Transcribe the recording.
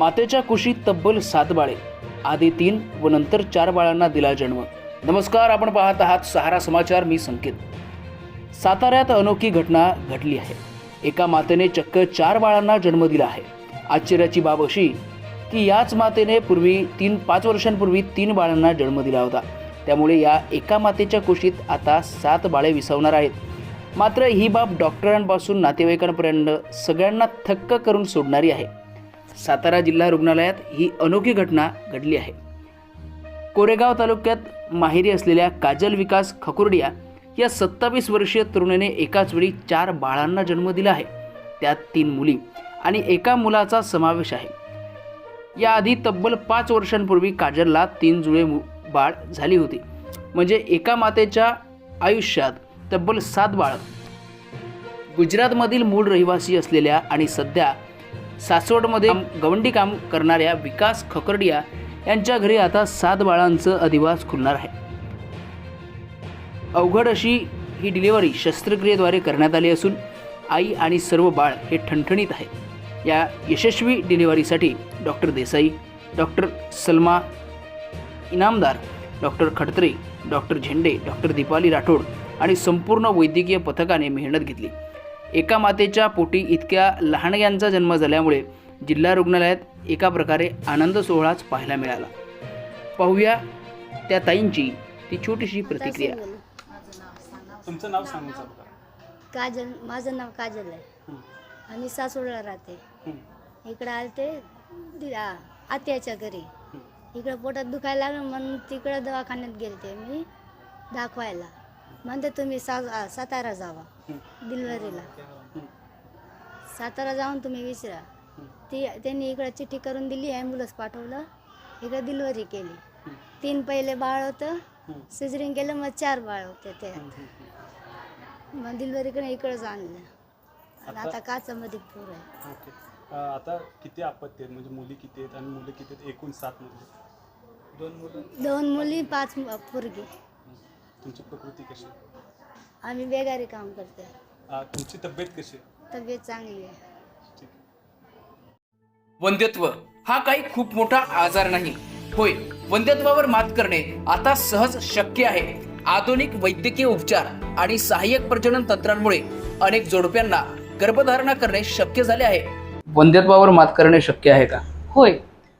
मातेच्या कुशीत तब्बल सात बाळे आधी तीन व नंतर चार बाळांना दिला जन्म. नमस्कार आपण पाहत आहात सहारा समाचार मी संकेत. साताऱ्यात अनोखी घटना घडली आहे. एका मातेने चक्क चार बाळांना जन्म दिला आहे. आश्चर्याची बाब अशी की याच मातेने पूर्वी तीन पाच वर्षांपूर्वी तीन बाळांना जन्म दिला होता. त्यामुळे या एका मातेच्या कुशीत आता सात बाळे विसावणार आहेत. मात्र ही बाब डॉक्टरांपासून नातेवाईकांपर्यंत सगळ्यांना थक्क करून सोडणारी आहे. सातारा जिल्हा रुग्णालयात ही अनोखी घटना घडली आहे. कोरेगाव तालुक्यात माहेरी असलेल्या काजल विकास खकुर्डिया या सत्तावीस वर्षीय तरुणीने एकाच वेळी चार बाळांना जन्म दिला आहे. त्यात तीन मुली आणि एका मुलाचा समावेश आहे. याआधी तब्बल पाच वर्षांपूर्वी काजलला तीन जुळे मु बाळ झाली होती. म्हणजे एका मातेच्या आयुष्यात तब्बल सात बाळ. गुजरातमधील मूळ रहिवासी असलेल्या आणि सध्या सासवडमध्ये गवंडी काम करणाऱ्या विकास खकरडिया यांच्या घरी आता सात बाळांचं अधिवास खुलणार आहे. अवघड अशी ही डिलिव्हरी शस्त्रक्रियेद्वारे करण्यात आली असून आई आणि सर्व बाळ हे ठणठणीत आहे. या यशस्वी डिलिव्हरीसाठी doctor Desai doctor Salma Inamdar doctor Khadtare doctor Zende doctor Deepali Rathod आणि संपूर्ण वैद्यकीय पथकाने मेहनत घेतली. एका मातेच्या पोटी इतक्या लहानग्यांचा जन्म झाल्यामुळे जिल्हा रुग्णालयात एका प्रकारे आनंद सोहळाच पाहायला मिळाला. पाहूया त्या ताईंची ती छोटीशी प्रतिक्रिया. तुमचं नाव करा काजल माझं नाव काजल आहे. हं, आणि सासवडला राहते. इकडं आलते दि- आ- आत्याच्या घरी. इकडं पोटात दुखायला लागलं म्हणून तिकडं दवाखान्यात गेलते मी दाखवायला. म्हणते तुम्ही सा सातारा जावा डिलिव्हरीला सातारा जाऊन तुम्ही विचारा. ती त्यांनी इकडं चिठ्ठी करून दिली ॲम्ब्युलन्स पाठवलं इकडं डिलिव्हरी केली. तीन पहिले बाळ होतं सिजरिंग केलं मग चार बाळ होते ते. मग डिलिव्हरीकडे इकडंच आणलं. आणि आता काचामध्ये पूर आहे. हं. आता किती आपत्ती आहेत? म्हणजे मुली किती आहेत आणि मुलं किती आहेत? एकूण सात मुली दोन मुलं. दोन मुली पाच पोरगी. तुमची प्रकृती कशी? आहे? आम्ही बेगारी काम करते तुमची तब्येत कशी आहे? तब्येत चांगली आहे. ठीक आहे. वंध्यत्व हा काही खूप मोठा आजार नाही. होय वंध्यत्वावर मात करणे आता सहज शक्य आहे. आधुनिक वैद्यकीय उपचार आणि सहाय्यक प्रजनन तंत्रांमुळे अनेक जोडप्यांना गर्भधारणा करणे शक्य झाले आहे. वंध्यत्वावर मात करणे शक्य आहे का? होय